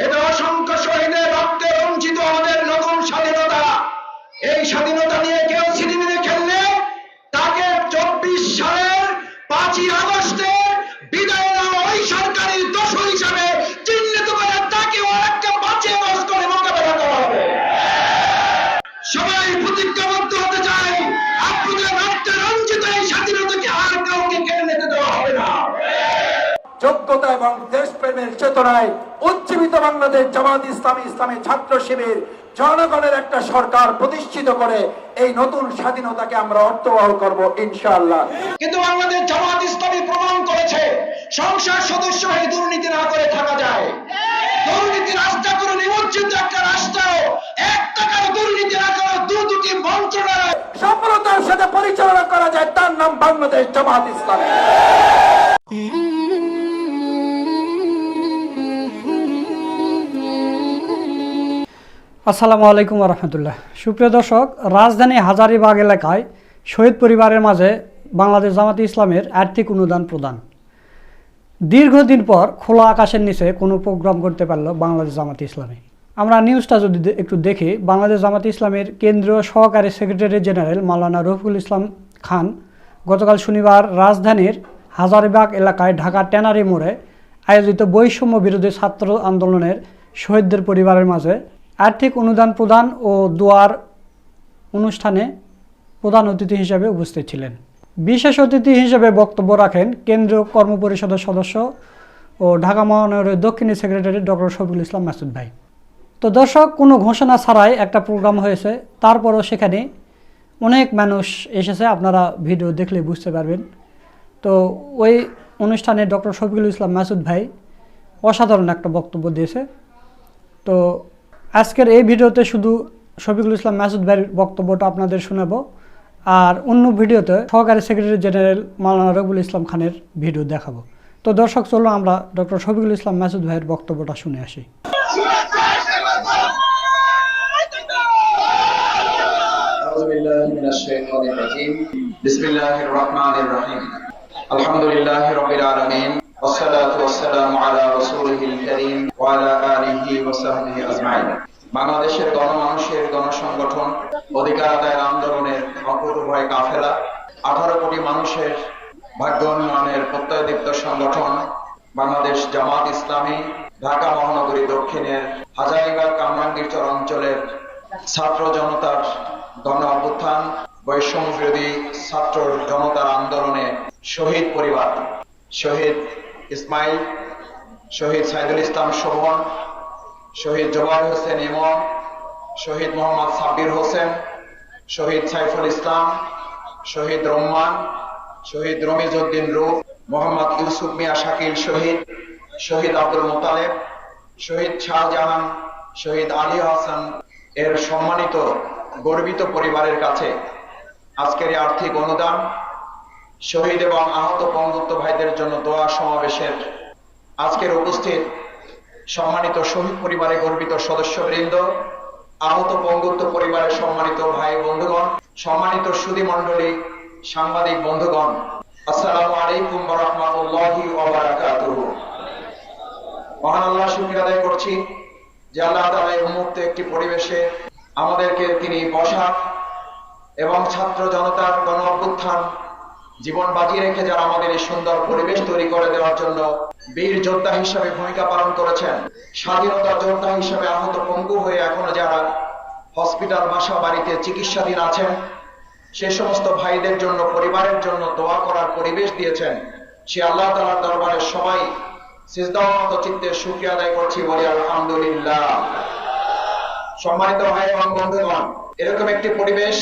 এদের অসংখ্য শহীদের রক্তে রঞ্জিত আমাদের নতুন স্বাধীনতা। এই স্বাধীনতা নিয়ে কেউ সিনেমিনে খেললে তাকে চব্বিশ সালের পাঁচই আগস্টে যোগ্যতা এবং দেশপ্রেমের চেতনায় উজ্জীবিত বাংলাদেশ জামাত ইসলামী ইসলামী ছাত্র শিবির জনগণের একটা সরকার প্রতিষ্ঠিত করে এই নতুন স্বাধীনতাকে আমরা অর্থবহ করব ইনশাআল্লাহ। কিন্তু বাংলাদেশ জামাত ইসলামী প্রমাণ করেছে সংসদ সদস্য হয়ে দুর্নীতি না করে থাকা যায়। দুর্নীতি রাস্তা করে নিমজ্জিত একটা রাষ্ট্র এক টাকার দুর্নীতি না করে দু দুটি মন্ত্রণালয় সফলতার সাথে পরিচালনা করা যায় তার নাম বাংলাদেশ জামাত ইসলামী। আসসালামু আলাইকুম রহমতুল্লাহ। সুপ্রিয় দর্শক, রাজধানী হাজারিবাগ এলাকায় শহীদ পরিবারের মাঝে বাংলাদেশ জামাতে ইসলামের আর্থিক অনুদান প্রদান। দীর্ঘদিন পর খোলা আকাশের নিচে কোনো প্রোগ্রাম করতে পারল বাংলাদেশ জামাতে ইসলামী। আমরা নিউজটা যদি একটু দেখি, বাংলাদেশ জামাতে ইসলামের কেন্দ্রীয় সহকারী সেক্রেটারি জেনারেল মাওলানা রফিকুল ইসলাম খান গতকাল শনিবার রাজধানীর হাজারিবাগ এলাকায় ঢাকা ট্যানারি মোড়ে আয়োজিত বৈষম্য বিরোধী ছাত্র আন্দোলনের শহীদদের পরিবারের মাঝে আর্থিক অনুদান প্রদান ও দোয়ার অনুষ্ঠানে প্রধান অতিথি হিসেবে উপস্থিত ছিলেন। বিশেষ অতিথি হিসেবে বক্তব্য রাখেন কেন্দ্রীয় কর্মপরিষদের সদস্য ও ঢাকা মহানগরের দক্ষিণী সেক্রেটারি ডক্টর শফিকুল ইসলাম মাসুদ ভাই। তো দর্শক, কোনো ঘোষণা ছাড়াই একটা প্রোগ্রাম হয়েছে। তারপরও সেখানে অনেক মানুষ এসেছে। আপনারা ভিডিও দেখলে বুঝতে পারবেন। তো ওই অনুষ্ঠানে ডক্টর শফিকুল ইসলাম মাসুদ ভাই অসাধারণ একটা বক্তব্য দিয়েছে। তো আজকের এই ভিডিওতে শুধু শফিকুল ইসলাম মাসুদ ভাইয়ের বক্তব্যটা আপনাদের শোনাবো আর অন্য ভিডিওতে সহকারী সেক্রেটারি জেনারেল মাওলানা রবুল ইসলাম খানের ভিডিও দেখাবো তো দর্শক চলো আমরা ডক্টর শফিকুল ইসলাম মাসুদ ভাইয়ের বক্তব্যটা শুনে আসি أعوذ بالله من الشيطان الرجيم بسم الله الرحمن الرحيم الحمد لله رب العالمين বাংলাদেশের গণমানুষের গণসংগঠন, অধিকার আদায়ের আন্দোলনের কাফেলা, আঠারো কোটি মানুষের ভাগ্য উন্নয়নের প্রত্যয়দীপ্ত সংগঠন, বাংলাদেশ জামাত ইসলামী, ঢাকা মহানগরী দক্ষিণের হাজারিবাগ কামরাঙ্গীরচর অঞ্চলের ছাত্র জনতার গণ অভ্যুত্থান বৈষম্য বিরোধী ছাত্র জনতার আন্দোলনে শহীদ পরিবার, শহীদ ইসমাইল, শহীদ সাইদুল ইসলাম শোভন শহীদ জবাই হোসেন ইমন শহীদ মোহাম্মদ সাব্বির হোসেন, শহীদ সাইফুল ইসলাম, শহীদ রহমান, শহীদ রমিজ উদ্দিন রূপ মোহাম্মদ ইউসুফ মিয়া শাকিল শহীদ শহীদ আব্দুল মোতালেব, শহীদ শাহজাহান, শহীদ আলী হাসান এর সম্মানিত, গর্বিত পরিবারের কাছে আজকের আর্থিক অনুদান শহীদ এবং আহত পঙ্গুত্ব ভাইদের জন্য দোয়া সমাবেশের আজকের উপস্থিত সম্মানিত শহীদ পরিবারে গর্বিত সদস্যবৃন্দ, আহত পঙ্গুত্ব পরিবারের সম্মানিত ভাই বন্ধুগণ, সম্মানিত সুদী মণ্ডলী, সাংবাদিক বন্ধুগণ, আসসালামু আলাইকুম রহমতুল্লাহি মহান আল্লাহ শুক্রিয়া আদায় করছি যে আল্লাহ তাআলা এই উন্মুক্ত একটি পরিবেশে আমাদেরকে তিনি বসা এবং ছাত্র জনতার গণ অভ্যুত্থান জীবন বাজিয়ে রেখে যারা আমাদের এই সুন্দর পরিবেশ তৈরি করে দেওয়ার জন্য বীর যোদ্ধা হিসেবে ভূমিকা পালন করেছেন, স্বাধীনতা যোদ্ধা হিসেবে আহত পঙ্গু হয়ে এখনও যারা হসপিটাল বাসা বাড়িতে চিকিৎসাধীন আছেন, সে সমস্ত ভাইদের জন্য, পরিবারের জন্য দোয়া করার পরিবেশ দিয়েছেন। সে আল্লাহ তালার দরবারে সবাই সিজদাওয়াত চিত্তে শুক্রিয়া আদায় করছি বলি আলহামদুলিল্লাহ। সম্মানিত ভাই এবং বন্ধুগণ, এরকম একটি পরিবেশ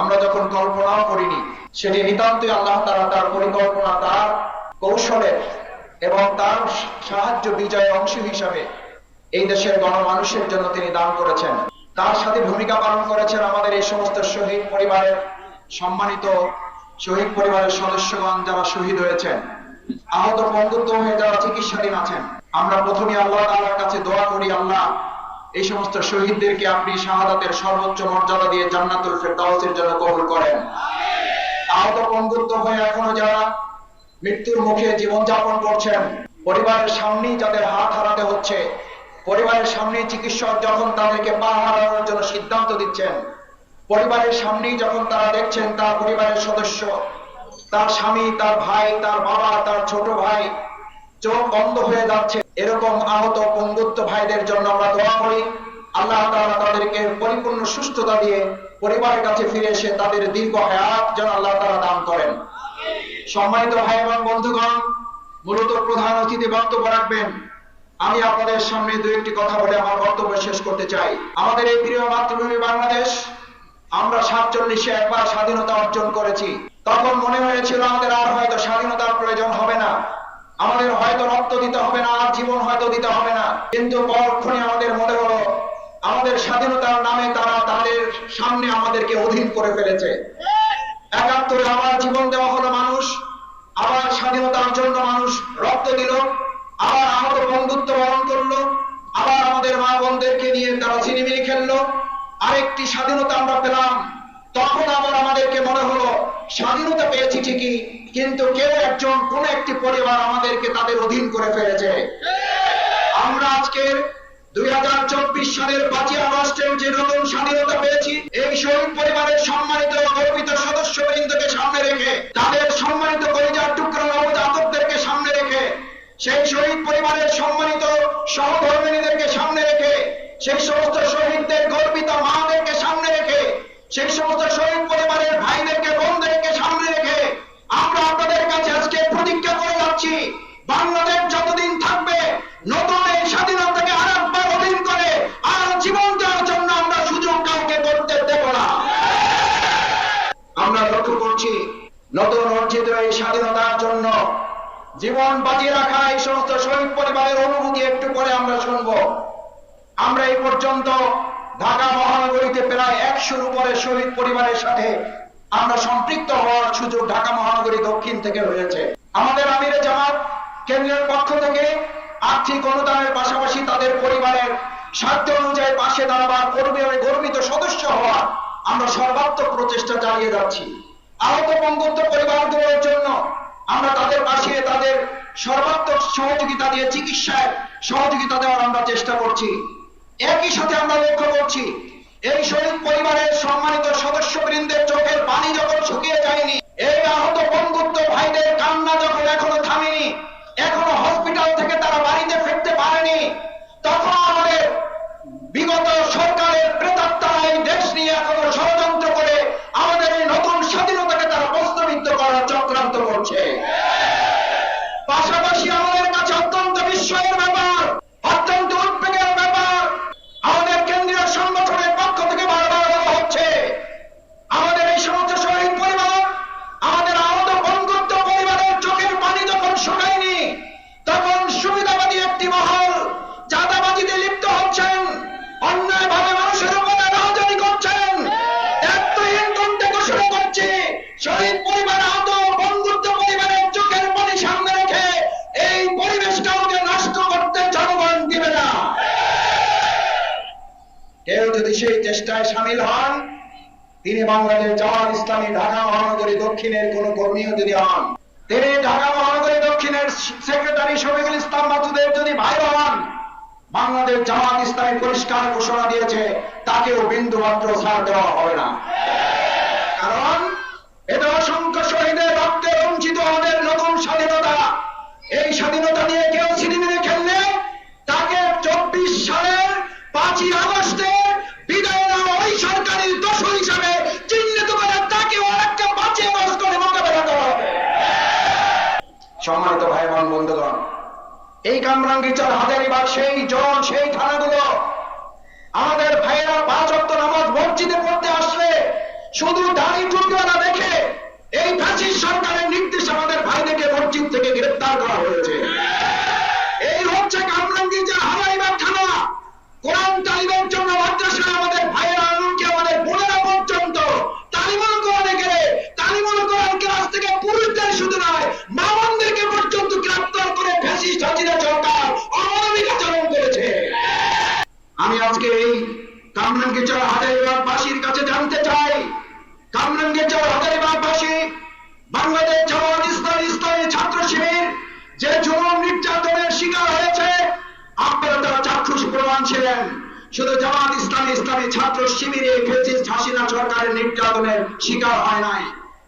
আমরা যখন কল্পনাও করিনি সেটি নিতান্তই আল্লাহ তারা তার পরিকল্পনা, তার কৌশলের এবং তার সাহায্য বিজয়ের অংশ হিসাবে এই দেশের গণমানুষের জন্য তিনি দান করেছেন। তার সাথে ভূমিকা পালন করেছেন আমাদের এই সমস্ত শহীদ পরিবারের সম্মানিত শহীদ পরিবারের সদস্যগণ যারা শহীদ হয়েছেন। আহত বন্ধুত্ব হয়ে যারা চিকিৎসাধীন আছেন, আমরা প্রথমে আল্লাহ তাআলার কাছে দোয়া করি, আল্লাহ এই সমস্ত শহীদদেরকে আপনি শাহাদাতের সর্বোচ্চ মর্যাদা দিয়ে জান্নাতুল ফেরদাউসের জন্য কবুল করেন। আহত বন্ধুত্ব হয়ে এখনও যারা মৃত্যুর মুখে জীবনযাপন করছেন, পরিবারের সামনেই যাদের হাত হারাতে হচ্ছে, পরিবারের সামনে চিকিৎসক যখন তাদেরকে পা হারানোর জন্য সিদ্ধান্ত দিচ্ছেন, পরিবারের সামনেই যখন তারা দেখছেন তার পরিবারের সদস্য, তার স্বামী, তার ভাই, তার বাবা, তার ছোট ভাই চোখ বন্ধ হয়ে যাচ্ছে, এরকম আহত পঙ্গুত্ব ভাইদের জন্য আমরা দোয়া করি। আল্লাহ তাআলা তাদেরকে পরিপূর্ণ সুস্থতা দিয়ে পরিবারের কাছে ফিরে এসে তাদের দীর্ঘ হায়াত যেন আল্লাহ তাআলা দান করেন। সম্মানিত ভাই এবং বন্ধুগণ, মূলত প্রধান অতিথি বক্তব্য রাখবেন। আমি আপনাদের সামনে দু একটি কথা বলে আমার বক্তব্য শেষ করতে চাই। আমাদের এই প্রিয় মাতৃভূমি বাংলাদেশ, আমরা সাতচল্লিশে একবার স্বাধীনতা অর্জন করেছি। তখন মনে হয়েছিল আমাদের আর হয়তো স্বাধীনতার প্রয়োজন হবে না। আমাদের হয়তো রক্ত দিতে হবে না, আর জীবন হয়তো দিতে হবে না। কিন্তু পরক্ষণে আমাদের মনে হলো আমাদের স্বাধীনতার নামে তারা তাদের সামনে আমাদেরকে অধীন করে ফেলেছে। একাত্তরে আবার জীবন দেওয়া হলো মানুষ, আবার স্বাধীনতার জন্য মানুষ রক্ত দিল, আবার আহত বন্ধুত্ব বরণ করল, আবার আমাদের মা বোনদেরকে নিয়ে তারা ছিনিমিনি খেললো। আরেকটি স্বাধীনতা আমরা পেলাম। তখন আবার আমাদেরকে মনে হলো, স্বাধীনতা পেয়েছি ঠিকই, কিন্তু কেউ একজন কোন একটি পরিবার আমাদেরকে তাদের অধীন করে ফেলেছে। আমরা আজকের দুই হাজার চব্বিশ সালের যে নতুন স্বাধীনতা পেয়েছি, এই শহীদ পরিবারের সম্মানিত গর্বিত সদস্য বৃন্দকে সামনে রেখে, তাদের সম্মানিত টুকরা সামনে রেখে, সেই শহীদ পরিবারের সম্মানিত সামনে রেখে, সেই সমস্ত শহীদদের গর্বিত মাদেরকে সামনে রেখে, সেই সমস্ত শহীদ পরিবারের ভাইদেরকে, বোনদেরকে নতুন অর্জিত এই স্বাধীনতার জন্য জীবন বাজিয়ে রাখা এই সমস্ত শহীদ পরিবারের অনুভূতি একটু পরে আমরা শুনব। আমরা এই পর্যন্ত ঢাকা মহানগরীতে প্রায় একশোর উপরে শহীদ পরিবারের সাথে আমরা সম্পৃক্ত হওয়ার সুযোগ ঢাকা মহানগরী দক্ষিণ থেকে হয়েছে আমাদের আমিরে জামাত কেন্দ্রের পক্ষ থেকে আর্থিক অনুদানের পাশাপাশি তাদের পরিবারের স্বার্থ অনুযায়ী পাশে দাঁড়াবার পরিবারের গর্বিত সদস্য হওয়া আমরা সর্বাত্মক প্রচেষ্টা চালিয়ে যাচ্ছি। আহত বঙ্গত্ব পরিবারগুলোর জন্য আমরা তাদের পাশে তাদের সর্বাত্মক সহযোগিতা দিয়ে, চিকিৎসায় সহযোগিতা দেওয়ার আমরা চেষ্টা করছি। একই সাথে আমরা লক্ষ্য করছি, এই শহীদ পরিবারের সম্মানিত সদস্য বৃন্দের চোখের পানি যখন শুকিয়ে যায়নি, এই আহত বন্ধুত্ব ভাইদের কান্না যখন এখনও থামেনি, এখনও হসপিটাল থেকে তারা বাড়িতে ফিরতে পারেনি, তখন আমাদের বিগত সরকারের প্রেতাত্মারা এই দেশ নিয়ে এখনও ষড়যন্ত্র স্বাধীনতাকে তারা চেষ্টায় সামিল হন। তিনি বাংলাদেশ জামাত ইসলামী ঢাকা মহানগরী দক্ষিণের কোন কর্মীও যদি হন, তিনি ঢাকা মহানগরী দক্ষিণের সেক্রেটারি শফিকুল ইসলাম মাসুদের যদি ভাই হন, বাংলাদেশ জামাত ইসলামী পরিষ্কার ঘোষণা দিয়েছে, তাকেও বিন্দু মাত্র ছাড় দেওয়া হবে না। কারণ এটা অসংখ্য শহীদের রক্তে রঞ্জিত আমাদের নতুন স্বাধীনতা, এই স্বাধীনতা নিয়ে কেউ ছিনিমিনি খেললে তাকে চব্বিশ সালের পাঁচই আগস্টে সম্মানিত ভাই বোন বন্ধুগণ, এই কামরাঙ্গিচার হাজারিবাগ সেই জন সেই থানাগুলো আমাদের ভাইয়েরা পাঁচ অক্ট নামাজ মসজিদে পড়তে আসলে শুধু দাড়ি টুকরা দেখে এই ফ্যাসিস্ট সরকারের নির্দেশ আমাদের ভাইদেরকে মসজিদ থেকে গ্রেফতার করা হয়েছে। এই হচ্ছে কামরাঙ্গিচার হাজারিবাগ থানা, কোরআন তালিমের জন্য ছিলেন। শুধু জামাত ইসলামী ইসলামী ছাত্র শিবিরে ফেসিস্ট হাসিনা সরকারের নির্যাতনের শিকার হয় নাই।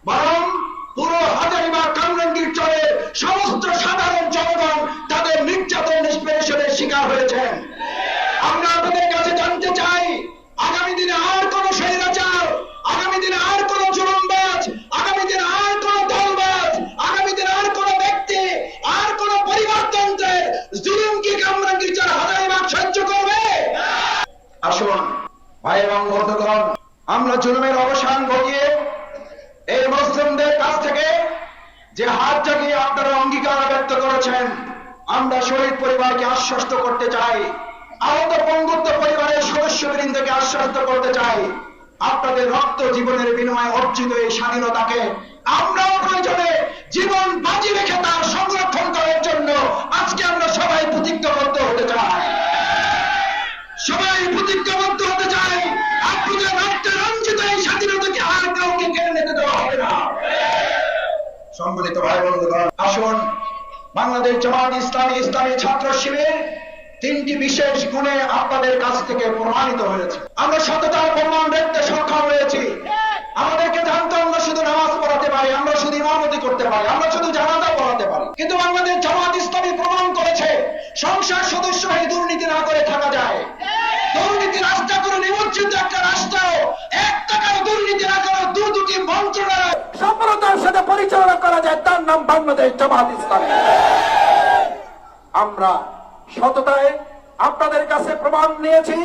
বরং পুরো হাজারিবাগ কামরাঙ্গীর চলে সমস্ত সাধারণ জনগণ তাদের নির্যাতন নিষ্পেষণের শিকার হয়েছেন। আমরা আপনাদের আশ্বস্ত করতে চাই। আপনাদের রক্ত জীবনের বিনিময়ে অর্জিত এই স্বাধীনতাকে আমরাও প্রয়োজনে জীবন বাজি রেখে তার সংরক্ষণ করার জন্য আজকে আমরা সবাই প্রতিজ্ঞাবদ্ধ হতে চাই। সবাই প্রতিজ্ঞাবদ্ধ হতে চাই। আপনাদের রক্তে রঞ্জিত এই স্বাধীনতাকে আর কাউকে কেড়ে নিতে দেওয়া হবে না। সম্মিলিত ভাই বন্ধুগণ আসুন বাংলাদেশ জামাত ইসলামী ইসলামী ছাত্র শিবির তিনটি বিশেষ গুণে আপনাদের কাছ থেকে প্রমাণিত হয়েছে। আমরা সততার প্রমাণ দেখতে সক্ষম হয়েছি। আমাদেরকে জানতে আমরা শুধু নামাজ পড়াতে পারি, আমরা শুধু ইমামতি করতে পারি, আমরা শুধু জানাজা পড়াতে পারি। কিন্তু বাংলাদেশ জামাত ইসলামী প্রমাণ করেছে সংসার সদস্য হয়ে দুর্নীতি না করে থাকা যায়। দুর্নীতি রাস্তা করে নিমজ্জিত একটা রাষ্ট্র, এক টাকার দুর্নীতি না করে দু দুটি মন্ত্রণালয়। সফলতার সাথে পরিচালনা করা যায়, তার নাম বাংলাদেশ জামাত ইসলামী। আমরা সততায় আপনাদের কাছে প্রমাণ নিয়েছি,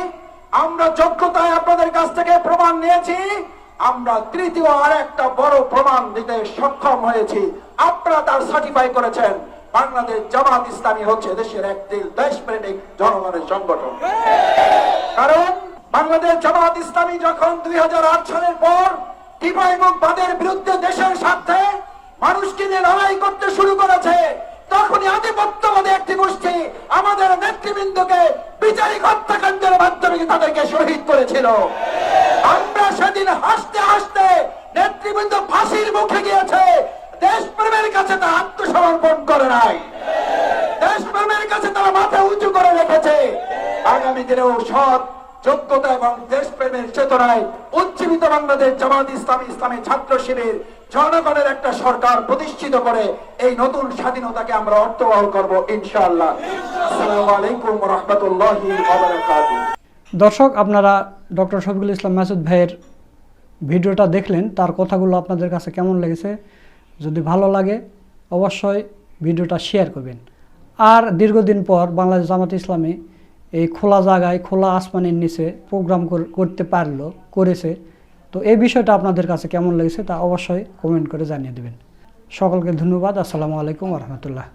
আমরা যোগ্যতায় আপনাদের কাছ থেকে প্রমাণ নিয়েছি, আমরা তৃতীয় আর একটা বড় প্রমাণ দিতে সক্ষম হয়েছি। আপনারা তার সার্টিফাই করেছেন, বাংলাদেশ জামাত ইসলামী হচ্ছে দেশের একটি দেশপ্রেমিক জনগণের সংগঠন। কারণ বাংলাদেশ জামাত ইসলামী যখন দুই হাজার আট সালের পর টিপা এবং বিরুদ্ধে দেশের স্বার্থে মানুষকে নিয়ে লড়াই করতে শুরু করেছে তখনই আধিপত্যবাদী একটি গোষ্ঠী আমাদের নেতৃবৃন্দকে বিচারিক হত্যাকাণ্ডের মাধ্যমে তাদেরকে শহীদ করেছিল। আমরা সেদিন হাসতে হাসতে নেতৃবৃন্দ ফাঁসির মুখে গিয়েছে। দেশপ্রেমের কাছে তা আত্মসমর্পণ করে নাই। দেশপ্রেমের কাছে তারা মাথা উঁচু করে রেখেছে। আগামী দিনেও সৎ যোগ্যতা এবং দেশপ্রেমের চেতনায় উজ্জীবিত বাংলাদেশ জামাত ইসলামী ইসলামী ছাত্র শিবির জনগণের একটা সরকার প্রতিষ্ঠিত করে এই নতুন স্বাধীনতাকে আমরা অর্থবহ করব, ইনশাআল্লাহ। আসসালামু আলাইকুম দর্শক, আপনারা ডক্টর শফিকুল ইসলাম মাসুদ ভাইয়ের ভিডিওটা দেখলেন, তার কথাগুলো আপনাদের কাছে কেমন লেগেছে? যদি ভালো লাগে, অবশ্যই ভিডিওটা শেয়ার করবেন। আর দীর্ঘদিন পর বাংলাদেশ জামাত ইসলামী এই খোলা জায়গায়, খোলা আসমানের নিচে প্রোগ্রাম করতে পারল, করেছে। তো এই বিষয়টা আপনাদের কাছে কেমন লেগেছে তা অবশ্যই কমেন্ট করে জানিয়ে দেবেন। সকলকে ধন্যবাদ। আসসালামু আলাইকুম রহমতুল্লাহ।